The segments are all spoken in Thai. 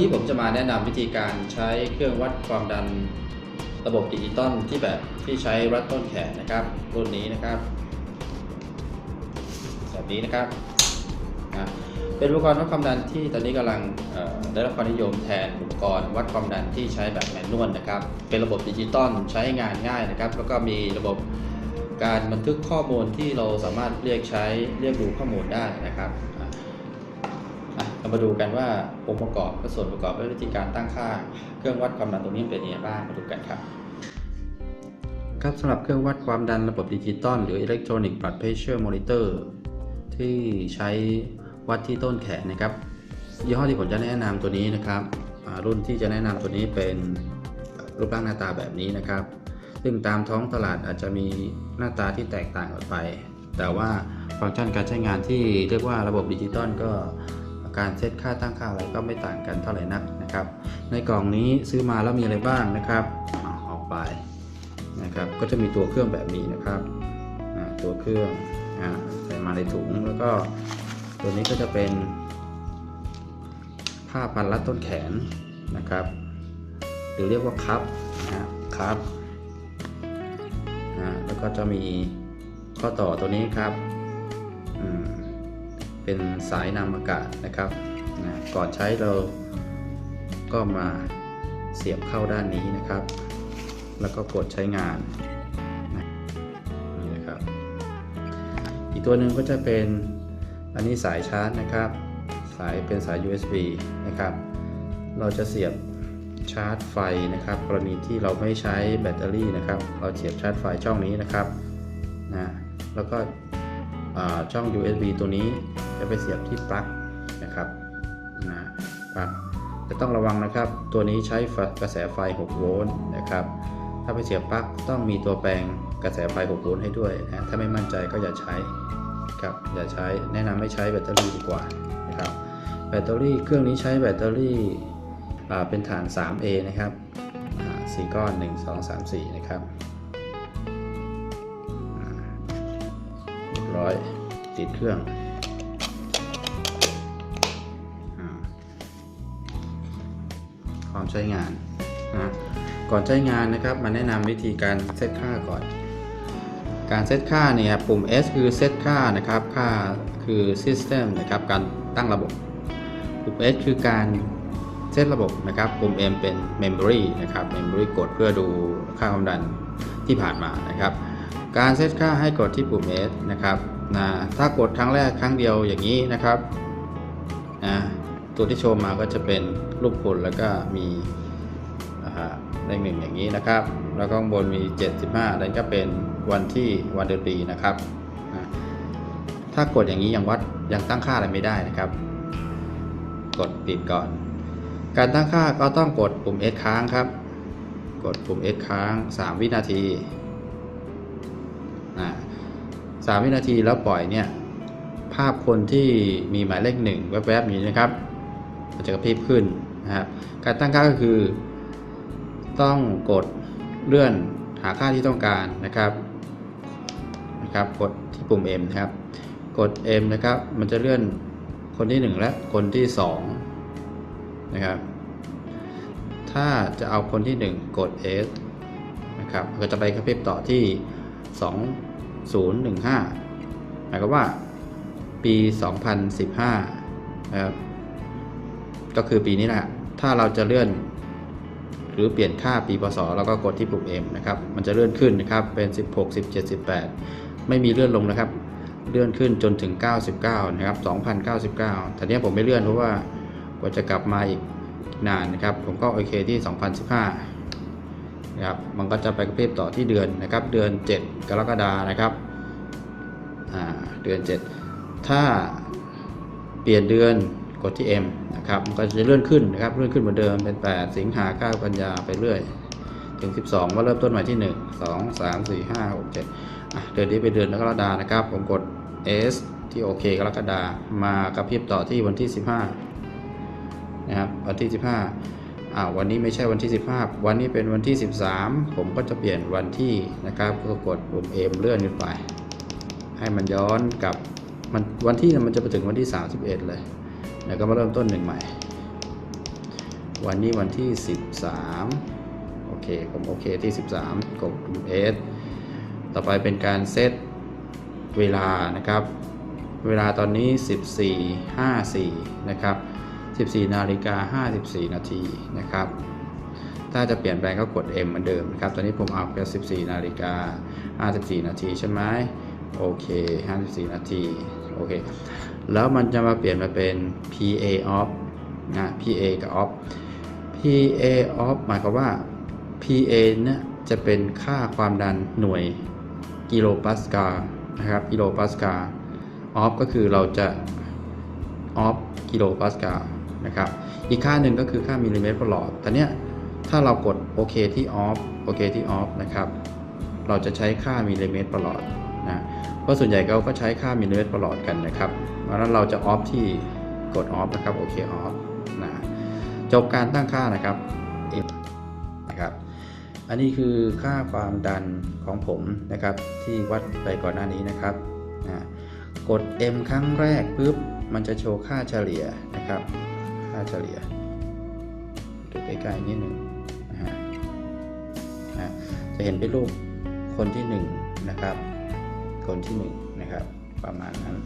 นี้ผมจะมาแนะนำวิธีการใช้เครื่องวัดความดันระบบดิจิตอลที่แบบที่ใช้รัดต้นแขนนะครับ รุ่นนี้นะครับ แบบนี้นะครับนะเป็นอุปกรณ์วัดความดันที่ตอนนี้กำลังได้รับความนิยมแทนอุปกรณ์วัดความดันที่ใช้แบบแมนนวลนะครับ เป็นระบบดิจิตอลใช้งานง่ายนะครับ แล้วก็มีระบบการบันทึกข้อมูลที่เราสามารถเรียกใช้เรียกดูข้อมูลได้นะครับ มาดูกันว่าองค์ประกอบและส่วนประกอบและวิธีการตั้งค่า เครื่องวัดความดันตรงนี้เป็นยังไงบ้างมาดูกันครับ ครับสำหรับเครื่องวัดความดันระบบดิจิตอลหรือ Electronic Blood Pressure Monitor ที่ใช้วัดที่ต้นแขนนะครับ ยี่ห้อที่ผมจะแนะนำตัวนี้นะครับรุ่นที่จะแนะนำตัวนี้เป็นรูปร่างหน้าตาแบบนี้นะครับ ซึ่งตามท้องตลาดอาจจะมีหน้าตาที่แตกต่างออกไป แต่ว่าฟังก์ชันการใช้งานที่เรียกว่าระบบดิจิตอลก็ การเซตค่าตั้งค่าอะไรก็ไม่ต่างกันเท่าไหร่นักนะครับ ในกล่องนี้ซื้อมาแล้วมีอะไรบ้างนะครับออกไปนะครับ ก็จะมีตัวเครื่องแบบนี้นะครับตัวเครื่องใส่มาในถุงแล้วก็ตัวนี้ก็จะเป็น ผ้าพันรัดต้นแขนนะครับ หรือเรียกว่าคัพนะฮะคัพอ่าแล้วก็จะมีข้อต่อตัวนี้ครับ เป็นสายนำอากาศนะครับนะก่อนใช้เราก็มาเสียบเข้าด้านนี้นะครับ แล้วก็กดใช้งานนะนี่นะครับ อีกตัวหนึ่งก็จะเป็นอันนี้สายชาร์จนะครับ สายเป็นสาย USB นะครับ เราจะเสียบชาร์จไฟนะครับ กรณีที่เราไม่ใช้แบตเตอรี่นะครับ เราเสียบชาร์จไฟช่องนี้นะครับนะแล้วก็ช่อง USB ตัวนี้ จะไปเสียบที่ปลั๊กนะครับนะปลั๊กจะต้องระวังนะครับ ตัวนี้ใช้กระแสไฟ 6 โวลต์นะครับ ถ้าไปเสียบปลั๊กต้องมีตัวแปลงกระแสไฟ 6 โวลต์ให้ด้วยนะถ้าไม่มั่นใจก็อย่าใช้ครับอย่าใช้แนะนำไม่ใช้แบตเตอรี่ดีกว่านะครับแบตเตอรี่เครื่องนี้ใช้แบตเตอรี่เป็นฐาน 3A นะครับสี่ก้อน 1 2 3 4 นะครับอ่าเรียบร้อยติดเครื่อง อมใช้งานนะก่อนใช้งานนะครับมาแนะนำวิธีการเซตค่าก่อน การเซตค่าเนี่ยปุ่ม S คือเซตค่านะครับค่าคือ System นะครับการตั้งระบบ ปุ่ม S คือการเซตระบบนะครับปุ่ม M เป็น Memory นะครับ Memory กดเพื่อดูค่าความดันที่ผ่านมานะครับการเซตค่าให้กดที่ปุ่ม S นะครับนะถ้ากดครั้งแรกครั้งเดียวอย่างนี้นะครับนะ ตัวที่โชว์มาก็จะเป็นรูปคนแล้วก็มีเลขหนึ่งอย่างนี้นะครับ แล้วก็ข้างบนมี 75 นั่นก็เป็นวันที่วันเดือนปีนะครับ ถ้ากดอย่างนี้ยังวัดยังตั้งค่าอะไรไม่ได้นะครับ กดปิดก่อน การตั้งค่าก็ต้องกดปุ่ม S ค้างครับ กดปุ่ม S ค้าง 3 วินาทีอ่าสามวินาทีแล้วปล่อยเนี่ยภาพคนที่มีหมายเลขหนึ่งแวบๆอย่างนี้นะครับ มันจะกระพริบขึ้นนะครับ การตั้งค่าก็คือ ต้องกดเลื่อนหาค่าที่ต้องการนะครับนะครับ กดที่ปุ่ม M นะครับ กด M นะครับ มันจะเลื่อนคนที่ 1 และคนที่ 2 นะครับ ถ้าจะเอาคนที่ 1 กด S นะครับ ก็จะไปกระพริบต่อที่ 2015 หมายความว่าปี 2015 นะครับ ก็คือปีนี้แหละ ถ้าเราจะเลื่อน หรือเปลี่ยนค่าปีพศเราก็กดที่ปุ่ม M นะครับ มันจะเลื่อนขึ้นนะครับ เป็น 16 17 18 ไม่มีเลื่อนลงนะครับ เลื่อนขึ้นจนถึง 99 นะครับ 2099 แต่เนี้ยผมไม่เลื่อนเพราะว่ากว่าจะกลับมาอีกนานนะครับ ผมก็โอเคที่ 2015 นะครับ มันก็จะไปกระพริบต่อที่เดือนนะครับ เดือน 7 กรกฎานะครับ อ่า เดือน 7 ถ้าเปลี่ยนเดือน กดที่ M นะครับมันก็จะเลื่อนขึ้นนะครับเลื่อนขึ้นเหมือนเดิมเป็น 8 สิงหา9กันยาไปเรื่อย ถึง 12ว่าเริ่มต้นใหม่ที่ 1 2 3 4 5 6 7อะเดือนนี้เป็นเดือนกรกฎานะครับ ผมกด S ที่โอเคกรกฎามากระพริบต่อที่วันที่ 15นะครับวันที่ 15อ่าวันนี้ไม่ใช่วันที่ 15 วันนี้เป็นวันที่ 13 ผมก็จะเปลี่ยนวันที่นะครับก็กดปุ่ม M เลื่อนขึ้นไป ให้มันย้อนกลับมันวันที่มันจะไปถึงวันที่ 31 เลย แล้วก็มาเริ่มต้นหนึ่งใหม่ วันนี้วันที่ 13 โอเค ผมโอเคที่ 13กด S ต่อไปเป็นการเซตเวลานะครับ เวลาตอนนี้ 14.54 นะครับ 14 นาฬิกา 54 นาทีนะครับ ถ้าจะเปลี่ยนแปลงก็กด M เหมือนเดิมนะครับ ตอนนี้ผมเอาแค่14 นาฬิกา 54 นาทีใช่ไหมโอเค 54 นาที โอเค แล้วมันจะมาเปลี่ยนมาเป็น PA off นะ PA กับ off PA off หมายความว่า PA เนี่ยจะเป็นค่าความดันหน่วยกิโลปาสกาลนะครับกิโลปาสกาล off ก็คือเราจะ off กิโลปาสกาลนะครับอีกค่าหนึ่งก็คือค่ามิลลิเมตรประหลอดแต่เนี้ยถ้าเรากดโอเคที่ off โอเคที่ off นะครับเราจะใช้ค่ามิลลิเมตรประหลอดนะเพราะส่วนใหญ่เราก็ใช้ค่ามิลลิเมตรประหลอดกันนะครับ เพราะฉะนั้นเราจะ off ที่กด off นะครับโอเค off นะจบการตั้งค่านะครับ M นะครับอันนี้คือค่าความดันของผมนะครับ ที่วัดไปก่อนหน้านี้นะครับนะกด M ครั้งแรกปุ๊บมันจะโชว์ค่าเฉลี่ยนะครับ ค่าเฉลี่ยดูใกล้ๆนิดหนึ่งนะฮะจะเห็นเป็นรูปคนที่หนึ่งนะครับ คนที่หนึ่งนะครับ ประมาณนั้น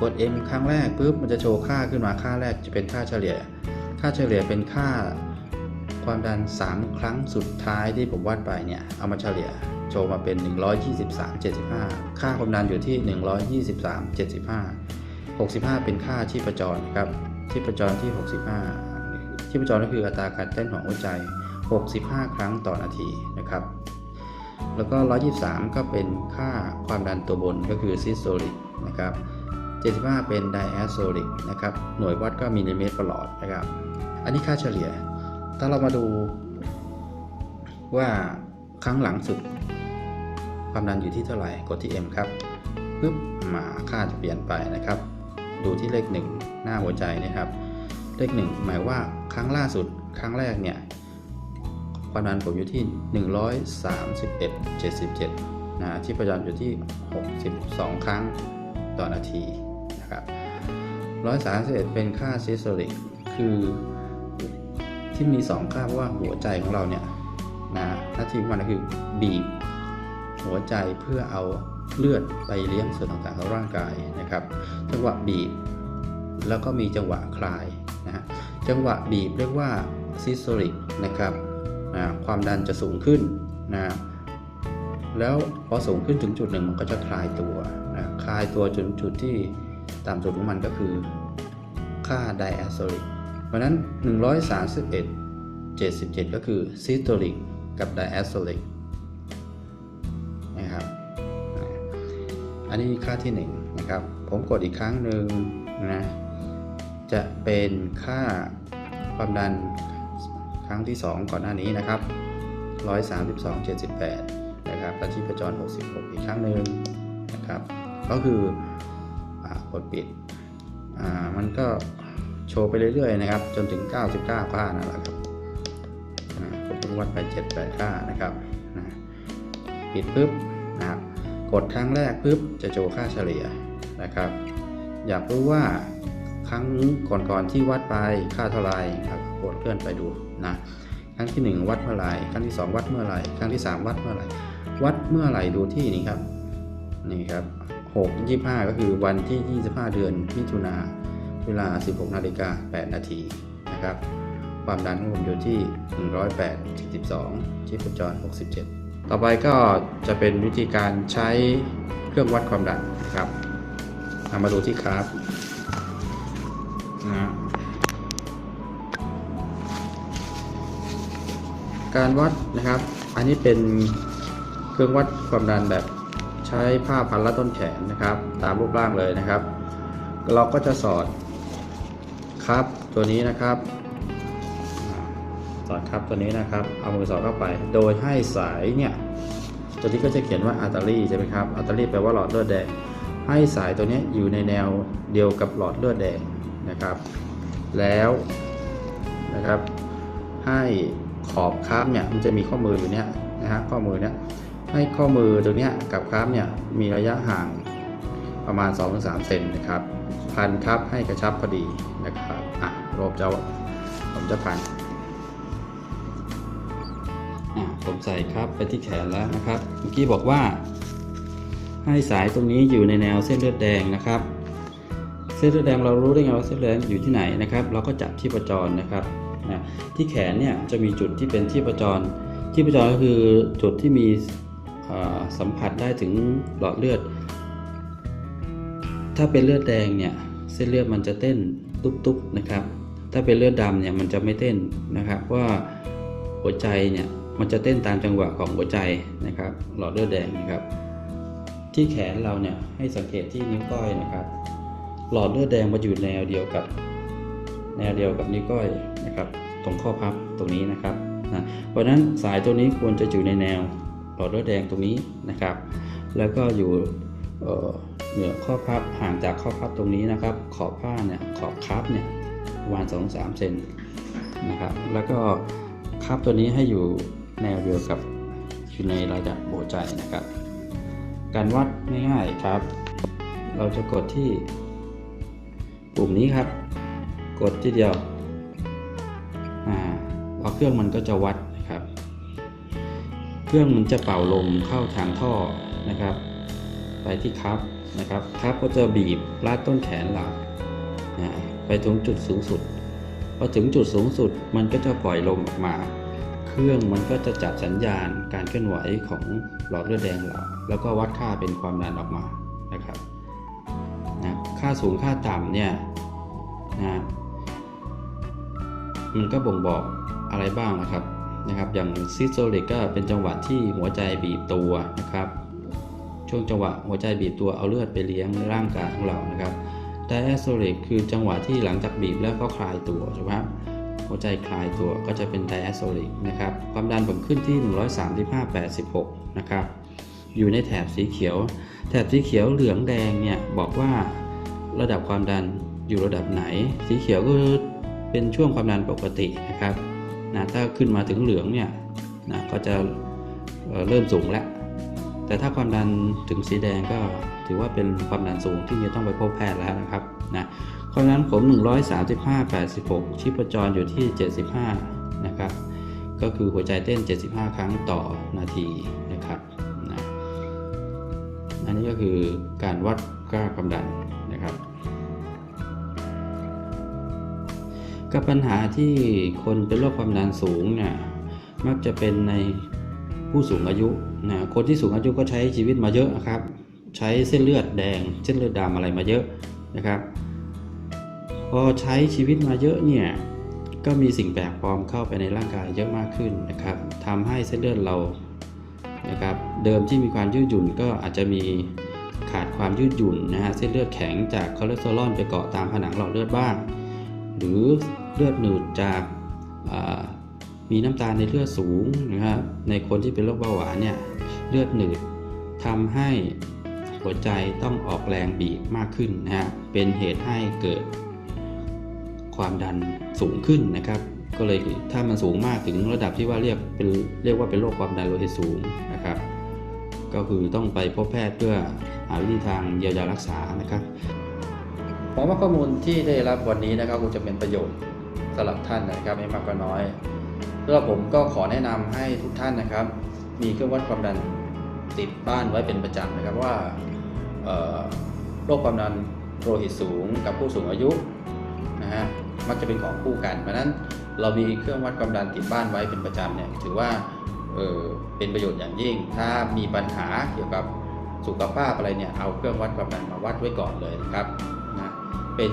กด M ครั้งแรกปุ๊บมันจะโชว์ค่าขึ้นมาค่าแรกจะเป็นค่าเฉลี่ย ค่าเฉลี่ยเป็นค่าความดัน 3 ครั้งสุดท้ายที่ผมวัดไปเนี่ยเอามาเฉลี่ยโชว์มาเป็น 123.75 ค่าความดันอยู่ที่ 123.75 65 เป็นค่าชีพจรครับชีพจรที่ 65 ชีพจรก็คืออัตราการเต้นของหัวใจ 65 ครั้งต่อนาทีนะครับ แล้วก็ 123 ก็เป็นค่าความดันตัวบนก็คือ systolic นะครับ 75 เป็น diastolic นะครับ หน่วยวัดก็มิลลิเมตรประหลอดนะครับ อันนี้ค่าเฉลี่ย ถ้าเรามาดูว่าครั้งหลังสุด ความดันอยู่ที่เท่าไหร่ กดที่ M ครับปึ๊บมาค่าจะเปลี่ยนไปนะครับ ดูที่เลข 1 หน้าหัวใจนะครับ เลข 1 หมายว่าครั้งล่าสุด ครั้งแรกเนี่ย ความดันผมอยู่ที่ 131.77นะที่ประจำอยู่ที่ 62 ครั้งต่อนาที 131 เป็นค่าซิสโตลิกคือที่มี 2 ค่าเพราะว่าหัวใจของเราเนี่ยนะหน้าที่ของมันคือบีบหัวใจเพื่อเอาเลือดไปเลี้ยงส่วนต่างๆของร่างกายนะครับ จังหวะบีบ แล้วก็มีจังหวะคลายนะฮะจังหวะบีบเรียกว่าซิสโตลิกนะครับอ่าความดันจะสูงขึ้นนะแล้วพอสูงขึ้นถึงจุดหนึ่งมันก็จะคลายตัวนะคลายตัวจนจุดที่ ต่ำสุดของมันก็คือค่าไดแอสโซลิก เพราะนั้น 131 77 ก็คือซิสโตลิกกับไดแอสโซลิกนะครับ อันนี้ค่าที่1นะครับ ผมกดอีกครั้งหนึ่งนะ จะเป็นค่าความดันครั้งที่ 2 ก่อนหน้านี้นะครับ 132.78 นะครับและชีพจร 66 อีกครั้งหนึ่งนะครับ ก็คือ กดปิด อ่า มันก็โชว์ไปเรื่อยๆนะครับ จนถึง 99 ค่านั่นแหละครับผมเพิ่งวัดไป 78 ค่านะครับนะปิดปุ๊บนะครับ กดครั้งแรกปุ๊บจะโชว์ค่าเฉลี่ยนะครับ อยากรู้ว่าครั้งก่อนๆที่วัดไปค่าเท่าไหร่ครับกดเลื่อนไปดูนะครั้งที่ 1 วัดเมื่อไหร่ครั้งที่ 2 วัดเมื่อไหร่ครั้งที่ 3 วัดเมื่อไหร่วัดเมื่อไหร่ดูที่นี่ครับนี่ครับ 6 25 ก็คือวันที่ 25 เดือนมิถุนาเวลา 16นาฬิกา8นาทีนะครับ ความดันของผมอยู่ที่ 108 12ชีพจร 67 ต่อไปก็จะเป็นวิธีการใช้เครื่องวัดความดันนะครับเอามาดูที่กราฟนะการวัดนะครับ อันนี้เป็นเครื่องวัดความดันแบบ ช้ผ้าพันรัดต้นแขนนะครับ ตามรูปร่างเลยนะครับ เราก็จะสอดครับตัวนี้นะครับสอดครับตัวนี้นะครับ เอามือสอดเข้าไป โดยให้สายเนี่ยตัวนี้ก็จะเขียนว่าอัลตารีใช่ไหมครับอัลตารีแปลว่าหลอดเลือดแดงให้สายตัวนี้อยู่ในแนวเดียวกับหลอดเลือดแดงนะครับ แล้วนะครับ ให้ขอบคราฟเนี่ยมันจะมีข้อมืออยู่เนี้ยนะฮะข้อมือเนี้ย ให้ข้อมือตรงนี้กับคราฟเนี่ยมีระยะห่างประมาณ 2-3 เซนนะครับ พันครับให้กระชับพอดีนะครับ อะระบจะผมจะพัน อะผมใส่ครับไปที่แขนแล้วนะครับ เมื่อกี้บอกว่า ให้สายตรงนี้อยู่ในแนวเส้นเลือดแดงนะครับ เส้นเลือดแดงเรารู้ได้ไงว่าเส้นเลือดแดงอยู่ที่ไหนนะครับ เราก็จับที่ประจรนะครับนะที่แขนเนี่ยจะมีจุดที่เป็นที่ประจรที่ประจรก็คือจุดที่มี สัมผัสได้ถึงหลอดเลือด ถ้าเป็นเลือดแดงเนี่ยเส้นเลือดมันจะเต้นตุ๊บๆนะครับ ถ้าเป็นเลือดดำเนี่ยมันจะไม่เต้นนะครับว่าหัวใจเนี่ยมันจะเต้นตามจังหวะของหัวใจนะครับ หลอดเลือดแดงนะครับ ที่แขนเราเนี่ยให้สังเกตที่นิ้วก้อยนะครับ หลอดเลือดแดงมาอยู่แนวเดียวกับ แนวเดียวกับนิ้วก้อยนะครับ ตรงข้อพับตรงนี้นะครับนะเพราะนั้นสายตัวนี้ควรจะอยู่ในแนว หลอดเลือดแดงตรงนี้นะครับ แล้วก็อยู่เหนือข้อพับห่างจากข้อพับตรงนี้นะครับ ขอบผ้าเนี่ยขอบคับเนี่ยประมาณ2-3เซนนะครับ แล้วก็คับตัวนี้ให้อยู่แนวเดียวกับอยู่ในระดับหัวใจนะครับ การวัดง่ายๆครับ เราจะกดที่ปุ่มนี้ครับ กดที่เดียวอ่าพอเครื่องมันก็จะวัด เครื่องมันจะเป่าลมเข้าทางท่อนะครับ ไปที่คับนะครับคับก็จะบีบลาดต้นแขนเรานะไปถึงจุดสูงสุดพอถึงจุดสูงสุดมันก็จะปล่อยลมออกมา เครื่องมันก็จะจับสัญญาณการเคลื่อนไหวของหลอดเลือดแดงเราแล้วก็วัดค่าเป็นความดันออกมานะครับนะค่าสูงค่าต่ำเนี่ยนะมันก็บ่งบอกอะไรบ้างนะครับ นะครับ อย่างซิสโซลิกก็เป็นจังหวะที่หัวใจบีบตัวนะครับ ช่วงจังหวะหัวใจบีบตัวเอาเลือดไปเลี้ยงร่างกายของเรานะครับไดแอสโซลิกคือจังหวะที่หลังจากบีบแล้วก็คลายตัวใช่ไหมครับหัวใจคลายตัวก็จะเป็นไดแอสโซลิกนะครับ ความดันผมขึ้นที่ 135-86 นะครับ อยู่ในแถบสีเขียว แถบสีเขียวเหลืองแดงเนี่ยบอกว่าระดับความดันอยู่ระดับไหน สีเขียวก็เป็นช่วงความดันปกตินะครับ นะถ้าขึ้นมาถึงเหลืองเนี่ยนะก็จะเเริ่มสูงแล้ว แต่ถ้าความดันถึงสีแดงก็ถือว่าเป็นความดันสูงที่จะต้องไปพบแพทย์แล้วนะครับนะเพราะฉะนั้นผม 135 86 ชีพจรอยู่ที่ 75 นะครับ ก็คือหัวใจเต้น 75 ครั้งต่อนาทีนะครับนะอันนี้ก็คือการวัดค่าความดัน กับปัญหาที่คนเป็นโรคความดันสูงเนี่ยมักจะเป็นในผู้สูงอายุนะคนที่สูงอายุก็ใช้ชีวิตมาเยอะนะครับ ใช้เส้นเลือดแดง เส้นเลือดดำอะไรมาเยอะนะครับ พอใช้ชีวิตมาเยอะเนี่ยก็มีสิ่งแปลกปลอมเข้าไปในร่างกายเยอะมากขึ้นนะครับทำให้เส้นเลือดเรานะครับเดิมที่มีความยืดหยุ่นก็อาจจะมีขาดความยืดหยุ่นนะฮะเส้นเลือดแข็งจากคอเลสเตอรอลไปเกาะตามผนังหลอดเลือดบ้าง หรือ เลือดหนืดจากมีน้ำตาลในเลือดสูงนะครับในคนที่เป็นโรคเบาหวานเนี่ยเลือดหนืดทำให้หัวใจต้องออกแรงบีบมากขึ้นนะฮะเป็นเหตุให้เกิดความดันสูงขึ้นนะครับ ก็เลยถ้ามันสูงมากถึงระดับที่ว่าเรียกเป็นเรียกว่าเป็นโรคความดันโลหิตสูงนะครับ ก็คือต้องไปพบแพทย์เพื่อหาวิธีทางเยียวยารักษานะครับหวังว่าข้อมูลที่ได้รับวันนี้นะครับคงจะเป็นประโยชน์ สำหรับท่านนะครับไม่มากก็น้อยแล้วผมก็ขอแนะนำให้ทุกท่านนะครับ มีเครื่องวัดความดันติดบ้านไว้เป็นประจำนะครับว่าโรคความดันโลหิตสูงกับผู้สูงอายุนะฮะมักจะเป็นของคู่กันเพราะนั้นเรามีเครื่องวัดความดันติดบ้านไว้เป็นประจำเนี่ยถือว่าเเป็นประโยชน์อย่างยิ่ง ถ้ามีปัญหาเกี่ยวกับสุขภาพอะไรเนี่ยเอาเครื่องวัดความดันมาวัดไว้ก่อนเลยนะครับ เป็น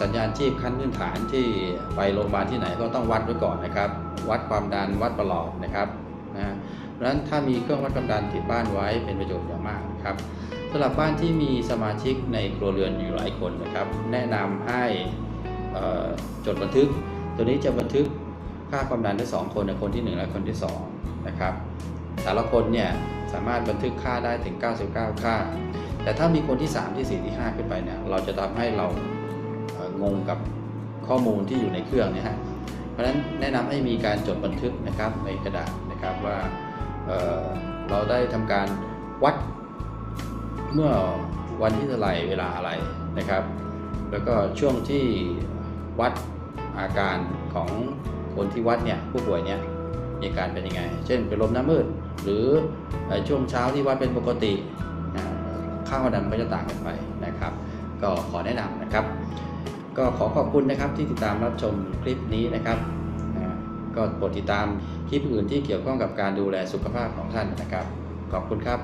สัญญาณชีพขั้นพื้นฐานที่ไปโรงพยาบาลที่ไหนก็ต้องวัดไว้ก่อนนะครับ วัดความดันวัดประหลอดนะครับนะเพราะฉะนั้นถ้ามีเครื่องวัดความดันติดบ้านไว้เป็นประโยชน์อย่างมากนะครับสำหรับบ้านที่มีสมาชิกในครัวเรือนอยู่หลายคนนะครับ แนะนำให้จดบันทึก ตัวนี้จะบันทึกค่าความดันได้2คนในคนที่ 1 และคนที่2นะครับแต่ละคนเนี่ยสามารถบันทึกค่าได้ถึง 99 ค่า แต่ถ้ามีคนที่ 3 ที่ 4 ที่ 5 ขึ้นไปเนี่ยเราจะทำให้เรางงกับข้อมูลที่อยู่ในเครื่องนี่ยฮะเพราะฉะนั้นแนะนำให้มีการจดบันทึกนะครับในกระดาษนะครับว่าเเราได้ทำการวัดเมื่อวันที่เท่าไหร่เวลาอะไรนะครับ แล้วก็ช่วงที่วัดอาการของคนที่วัดเนี่ยผู้ป่วยเนี่ยมีอาการเป็นยังไง เช่นเป็นลมหน้ามืด หรือช่วงเช้าที่วัดเป็นปกติ ข้าค่าความดันก็จะต่างกันไปนะครับ ก็ขอแนะนำนะครับ ก็ขอขอบคุณนะครับที่ติดตามรับชมคลิปนี้นะครับก็โปรดติดตามคลิปอื่นที่เกี่ยวข้องกับการดูแลสุขภาพของท่านนะครับ ขอบคุณครับ